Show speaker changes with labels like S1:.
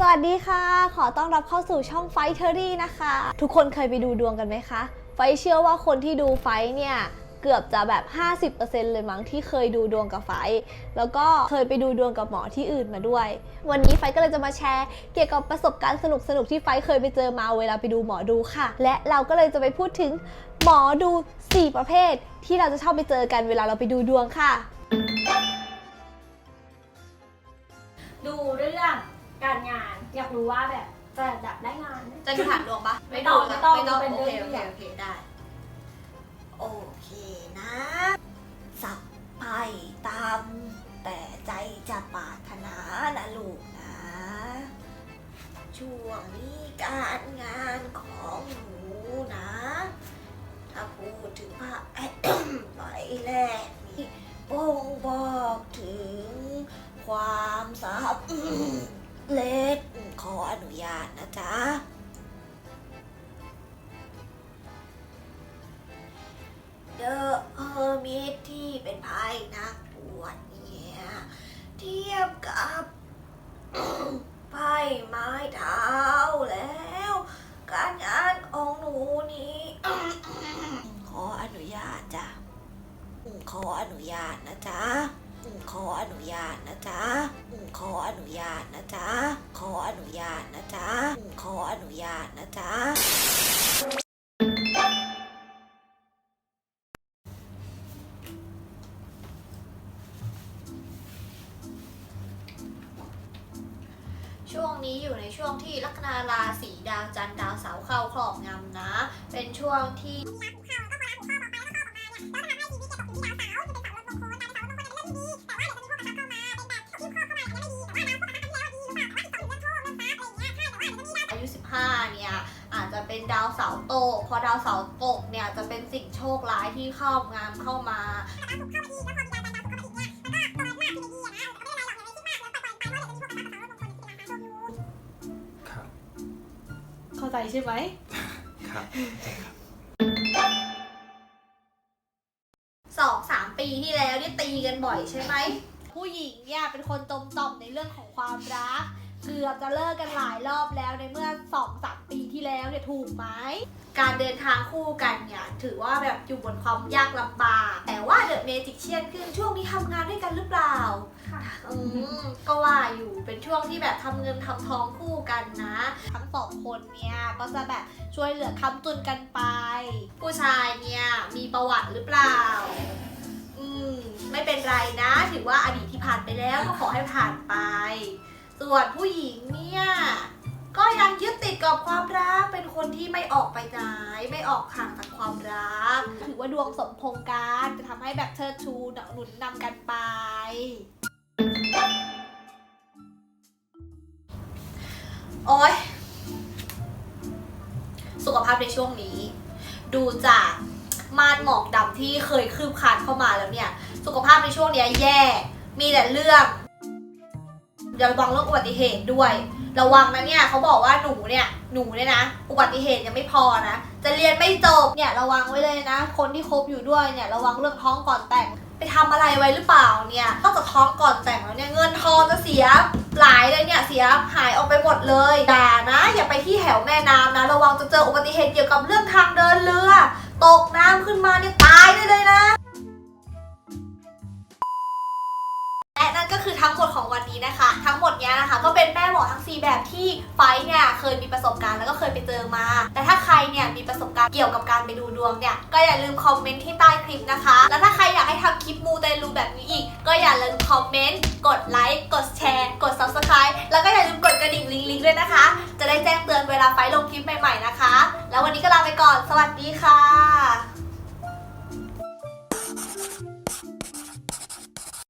S1: สวัสดีค่ะ ขอต้อนรับเข้าสู่ช่องไฟเทอรี่นะคะ ทุกคนเคยไปดูดวงกันไหมคะ ไฟเชื่อว่าคนที่ดูไฟเนี่ยเกือบจะแบบ 50%เลยมั้งที่เคยดูดวงกับไฟ แล้วก็เคยไปดูดวงกับหมอที่อื่นมาด้วย วันนี้ไฟก็เลยจะมาแชร์ เกี่ยวกับประสบการณ์สนุกๆที่ไฟเคยไปเจอมาเวลาไปดูหมอดูค่ะ และเราก็เลยจะไปพูดถึงหมอดู 4 ประเภท ที่เราจะชอบไปเจอกันเวลาเราไปดูดวงค่ะ
S2: ดูเรื่อง การงานอยากรู้ว่าแบบจะแบบได้งานไหม
S3: จะดูถามดวงปะ
S2: ไม่ต้องไม่ต้อง
S3: ไม่ต้อง
S2: เป็น
S3: โอ
S2: เรื่
S3: เค
S2: อง
S3: โอเคโอเคได้
S4: โอเคนะ สับไปตาม แต่ใจจะปรารถนานะลูกนะ ช่วงนี้การงานของหนูนะ ถ้าพูดถึงพระ ใบแรกนี่บ่งบอกถึงความสับ เล็กขออนุญาตนะจ๊ะ เดอะเฮอร์มิตที่เป็นไพ่นักบวชเนี่ยเทียบกับไพ่ไม้เท้าแล้ว การงานของหนูนี้ขออนุญาตจ้ะขออนุญาตนะจ๊ะขออนุญาตนะจ๊ะ ขออนุญาตนะจ๊ะ ขออนุญาตนะจ๊ะ ขออนุญาตนะจ๊ะ
S3: ช่วงนี้อยู่ในช่วงที่ลัคนาราศีดาวจันทร์ดาวเสาร์เข้าครอบงำนะ เป็นช่วงที่ อายุ15เนี่ยอาจจะเป็นดาวเสาร์ตก พอดาวเสาร์ตกเนี่ยจะเป็นสิ่งโชคร้ายที่ครอบงำเข้ามา
S5: ครับ
S1: เข้าใจใช่ไหม
S5: ครับใช่ครับ
S3: สองสามปีที่แล้วเนี่ยตีกันบ่อยใช่ไหม ผู้หญิงเนี่ยเป็นคนตมต่อมในเรื่องของความรัก เกือบจะเลิกกันหลายรอบแล้วในเมื่อสองสามปีที่แล้วเนี่ยถูกไหมการเดินทางคู่กันเนี่ยถือว่าแบบอยู่บนความยากลำบากแต่ว่าเดอะเมจิกเชียนขึ้นช่วงนี้ทำงานด้วยกันหรือเปล่า
S2: ค่ะ
S3: อืมก็ว่าอยู่เป็นช่วงที่แบบทำเงินทำทองคู่กันนะ ทั้งสองคนเนี่ยก็จะแบบช่วยเหลือค้ำจุนกันไป ผู้ชายเนี่ยมีประวัติหรือเปล่า อืมไม่เป็นไรนะ ถือว่าอดีตที่ผ่านไปแล้วก็ขอให้ผ่านไป ส่วนผู้หญิงเนี่ยก็ยังยึดติดกับความรัก เป็นคนที่ไม่ออกไปไหนไม่ออกห่างจากความรัก ถือว่าดวงสมพงษ์กันจะทำให้แบบเชิดชูหนุนนำกันไป โอ๊ยสุขภาพในช่วงนี้ ดูจากม่านหมอกดำที่เคยคืบคลานเข้ามาแล้วเนี่ย สุขภาพในช่วงเนี้ยแย่ มีแต่เรื่อง ระวังเรื่องอุบัติเหตุด้วย ระวังนะเนี่ยเขาบอกว่าหนูเนี่ยหนูเนี่ยนะอุบัติเหตุยังไม่พอนะจะเรียนไม่จบเนี่ยระวังไว้เลยนะ คนที่คบอยู่ด้วยเนี่ยระวังเรื่องท้องก่อนแต่งไปทำอะไรไว้หรือเปล่าเนี่ยนอกจากท้องก่อนแต่งแล้วเนี่ยเงินทองจะเสียหลายเลยเนี่ยเสียหายออกไปหมดเลยอย่านะ อย่าไปที่แถวแม่น้ำนะ ระวังจะเจออุบัติเหตุเกี่ยวกับเรื่องทางเดินเรือ ตกน้ำขึ้นมาเนี่ยตายได้เลยนะ ทั้งหมดของวันนี้นะคะ ทั้งหมดเนี้ยนะคะ ก็เป็นแม่หมอทั้ง 4 แบบที่ไฟเนี่ยเคยมีประสบการณ์แล้วก็เคยไปเจอมา แต่ถ้าใครเนี่ยมีประสบการณ์เกี่ยวกับการไปดูดวงเนี่ยก็อย่าลืมคอมเมนต์ที่ใต้คลิปนะคะ แล้วถ้าใครอยากให้ทำคลิปมูเตลูแบบนี้อีก ก็อย่าลืมคอมเมนต์กดไลค์กดแชร์ กด subscribe แล้วก็อย่าลืมกดกระดิ่งลิงก์ด้วยนะคะ จะได้แจ้งเตือนเวลาไฟลงคลิปใหม่ๆนะคะ แล้ววันนี้ก็ลาไปก่อน สวัสดีค่ะ